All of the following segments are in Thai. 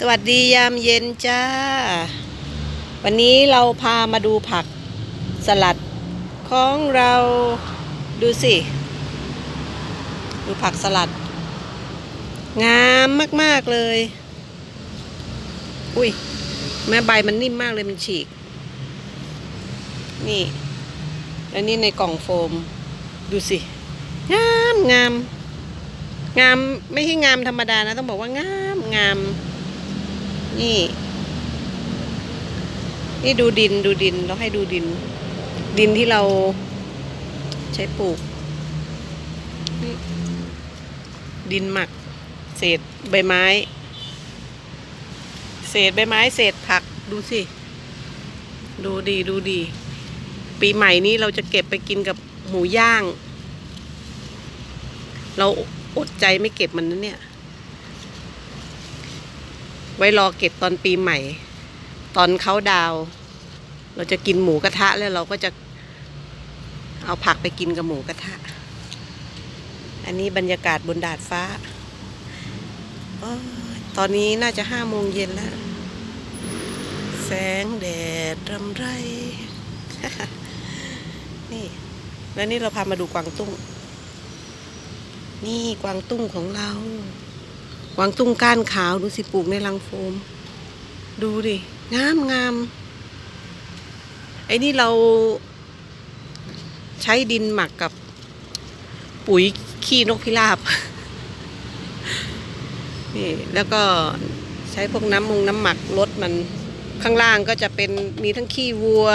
สวัสดียามเย็นจ้า วันนี้เราพามาดูผักสลัดของเราดูสิ ดูผักสลัด งามมาก ๆ เลย อุ้ยแม่ใบมันนิ่มมากเลยมันฉีก นี่ แล้วนี่ในกล่องโฟม ดูสิ งามงาม งามไม่ใช่งามธรรมดานะ ต้องบอกว่างามงาม นี่ นี่ดูดินดูดินเราให้ดูดิน ดินที่เราใช้ปลูกนี่ดินหมัก เศษใบไม้ เศษใบไม้ เศษผักดูสิ ดูดีดูดี ปีใหม่นี้เราจะเก็บไปกินกับหมูย่าง เราอดใจไม่เก็บมันนะเนี่ย ไว้รอเก็บตอนปีใหม่ ตอนเขาดาว เราจะกินหมูกระทะแล้วเราก็จะเอาผักไปกินกับหมูกระทะ อันนี้บรรยากาศบนดาดฟ้าอตอนนี้น่าจะห้าโมงเย็นแล้ว แสงแดดรำไร นี่ แล้วนี่เราพามาดูกวางตุ้ง นี่กวางตุ้งของเรา วางตุ้งก้านขาวดูสิปลูกในรังโฟม ดูดิงามงามไอ้นี่เราใช้ดินหมักกับปุ๋ยขี้นกพิราบนี่แล้วก็ใช้พวกน้ำมุงน้ำหมักลดมันข้างล่างก็จะเป็นมีทั้งขี้วัว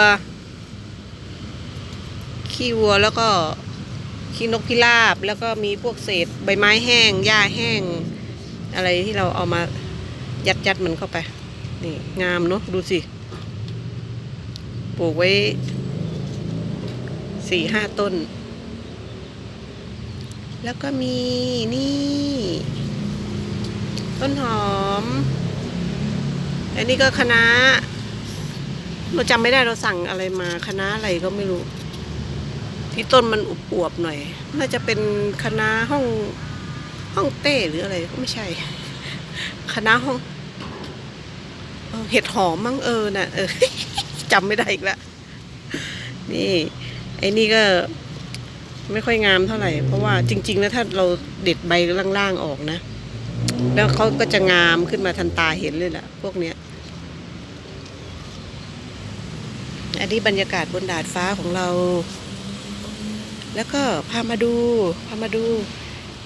ขี้วัวแล้วก็ขี้นกพิราบ แล้วก็มีพวกเศษใบไม้แห้งหญ้าแห้ง อะไรที่เราเอามายัดยัดมันเข้าไป นี่งามเนาะดูสิ ปลูกไว้สี่ห้าต้น แล้วก็มีนี่ ต้นหอม อันนี้ก็คะน้าเราจำไม่ได้เราสั่งอะไรมาคะน้าอะไรก็ไม่รู้ ที่ต้นมันอวบๆหน่อย น่าจะเป็นคณะห้อง ห้องเต้หรืออะไรก็ไม่ใช่คณะห้องเห็ดหอมมั้งเออน่ะเออจำไม่ได้อีกแล้วนี่ไอ้นี่ก็ไม่ค่อยงามเท่าไหร่ เพราะว่าจริง ๆ แล้วถ้าเราเด็ดใบล่างๆออกนะ แล้วเขาก็จะงามขึ้นมาทันตาเห็นเลยแหละพวกเนี้ย อันนี้บรรยากาศบนดาดฟ้าของเรา แล้วก็พามาดู พามาดู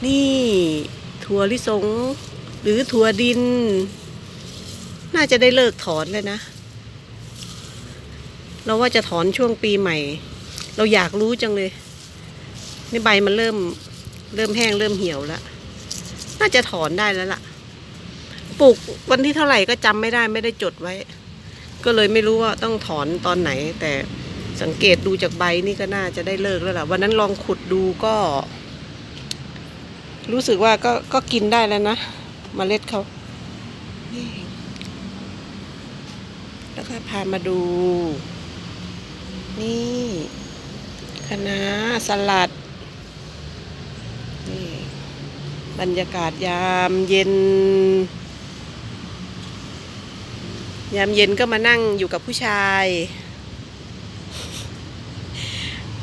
นี่ถั่วลิสง หรือถั่วดิน น่าจะได้เลิกถอนเลยนะ เราว่าจะถอนช่วงปีใหม่ เราอยากรู้จังเลยนี่ใบมันเริ่มเริ่มแห้งเริ่มเหี่ยวแล้ว น่าจะถอนได้แล้วล่ะ ปลูกวันที่เท่าไหร่ก็จำไม่ได้ไม่ได้จดไว้ ก็เลยไม่รู้ว่าต้องถอนตอนไหน แต่สังเกตดูจากใบนี่ก็น่าจะได้เลิกแล้วล่ะ วันนั้นลองขุดดูก็ รู้สึกว่าก็ก็กินได้แล้วนะมเมล็ดเขานี่แล้วก็พามาดู นี่คณะสลัด นี่บรรยากาศยามเย็น ยามเย็นก็มานั่งอยู่กับผู้ชาย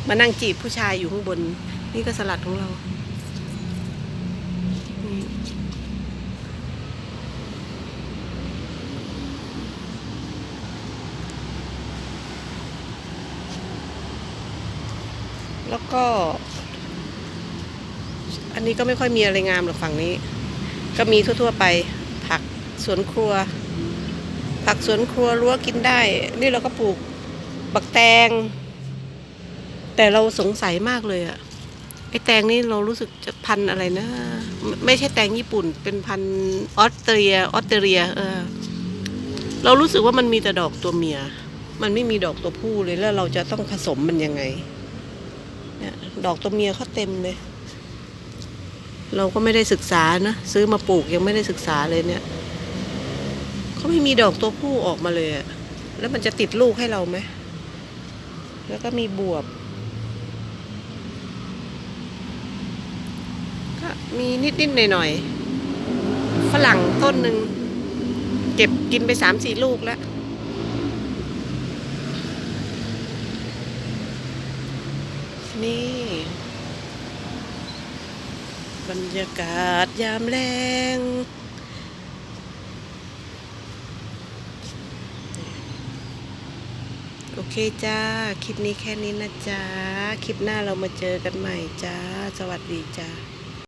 มานั่งจีบผู้ชายอยู่ข้างบน นี่ก็สลัดของเรา นี่แล้วก็ อันนี้ก็ไม่ค่อยมีอะไรงามหรอกฝั่งนี้ ก็มีทั่ว ๆ ไป ผักสวนครัว ผักสวนครัวรั้วกินได้ นี่เราก็ปลูกบักแตง แต่เราสงสัยมากเลยอะ ไอ้แตงนี่เรารู้สึกจะพันอะไรนะ ไม่ใช่แตงญี่ปุ่น เป็นพันออสเตรียออสเตรีย เออ เรารู้สึกว่ามันมีแต่ดอกตัวเมีย มันไม่มีดอกตัวผู้เลยแล้วเราจะต้องผสมมันยังไง เนี่ยดอกตัวเมียเขาเต็มเลย เราก็ไม่ได้ศึกษานะซื้อมาปลูกยังไม่ได้ศึกษาเลยเนี่ยเขาไม่มีดอกตัวผู้ออกมาเลยอะแล้วมันจะติดลูกให้เราไหมแล้วก็มีบวบ มีนิดๆหน่อยๆฝรั่งต้นหนึ่งเก็บกินไปสามสี่ลูกแล้ว นี่ บรรยากาศยามแรงโอเคจ้า คลิปนี้แค่นี้นะจ๊ะคลิปหน้าเรามาเจอกันใหม่จ้า สวัสดีจ้า